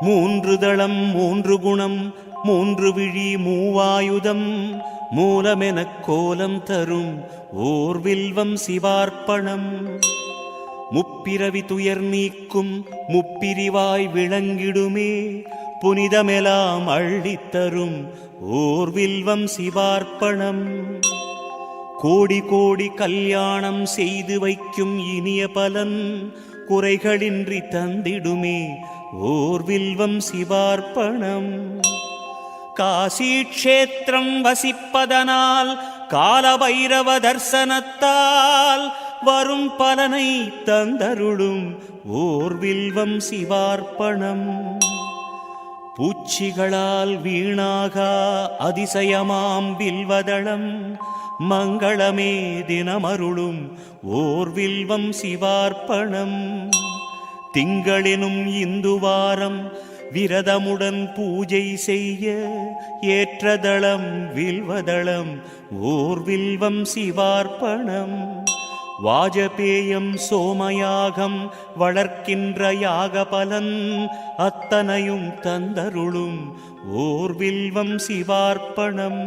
மூன்று தளம் மூன்று குணம் மூன்று விழி மூவாயுதம். மூலமெனக் கோலம் தரும் ஓர் வில்வம் சிவார்ப்பணம். முப்பிரவி துயர் நீக்கும் முப்பிரிவாய் விளங்கிடுமே. புனிதமெலாம் அள்ளித்தரும் ஓர் வில்வம் சிவார்ப்பணம். கோடி கோடி கல்யாணம் செய்து வைக்கும் இனிய பலன் குறைகளின்றி தந்திடுமே. ஓர் வில்வம் சிவார்ப்பணம். காசி க்ஷேத்திரம் வசிப்பதனால் காலபைரவ தர்சனத்தால் வரும் பலனை தந்தருளும் ஓர் வில்வம் சிவார்ப்பணம். பூச்சிகளால் வீணாக அதிசயமாம் வில்வதளம் மங்களமே தினமருளும் ஓர் வில்வம் சிவார்ப்பணம். திங்களினும் இந்து வாரம் விரதமுடன் பூஜை செய்ய ஏற்றதளம் வில்வதளம் ஓர் வில்வம் சிவார்ப்பணம். வாஜபேயம் சோமயாகம் வளர்க்கின்ற யாக பலன் அத்தனையும் தந்தருளும் ஓர் வில்வம் சிவார்ப்பணம்.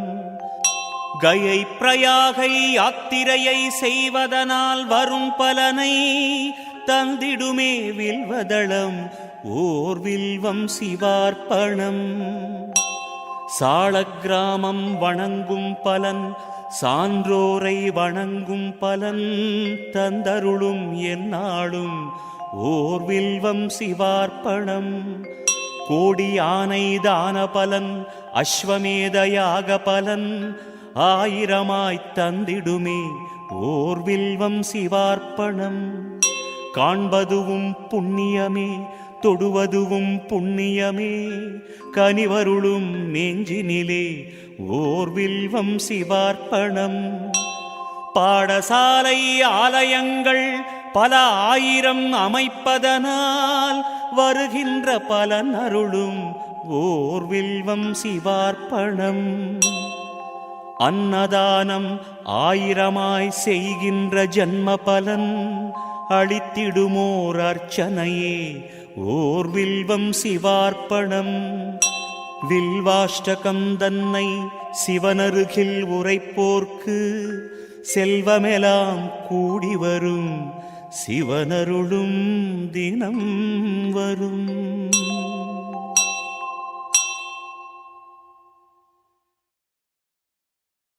கயை பிரயாகை யாத்திரையை செய்வதனால் வரும் பலனை தந்திடுமே வில்வதளம் ஓர் வில்வம் சிவார்ப்பணம். சாள கிராமம் வணங்கும் பலன் சான்றோரை வணங்கும் பலன் தந்தருளும் என்னாளும் ஓர் வில்வம் சிவார்ப்பணம். கோடி ஆனை தான பலன் அஸ்வமேதையாக பலன் ஆயிரமாய்த் தந்திடுமே ஓர் வில்வம் சிவார்ப்பணம். காண்பதுவும் புண்ணியமே தொடுவதுவும் புண்ணியமே. கனிவருளும் நெஞ்சினிலே ஓர் வில்வம் சிவார்ப்பணம். பாடசாலை ஆலயங்கள் பல ஆயிரம் அமைப்பதனால் வருகின்ற பலன் அருளும் ஓர் வில்வம் சிவார்ப்பணம். அன்னதானம் ஆயிரமாய் செய்கின்ற ஜன்ம பலன் அளித்திடுமோர் அர்ச்சனையே. ஓர் வில்வம் சிவார்ப்பணம். வில்வாஷ்டகம் தன்னை சிவனருகில் உரைப்போர்க்கு செல்வமெலாம் கூடி வரும். சிவனருளும் தினம் வரும்.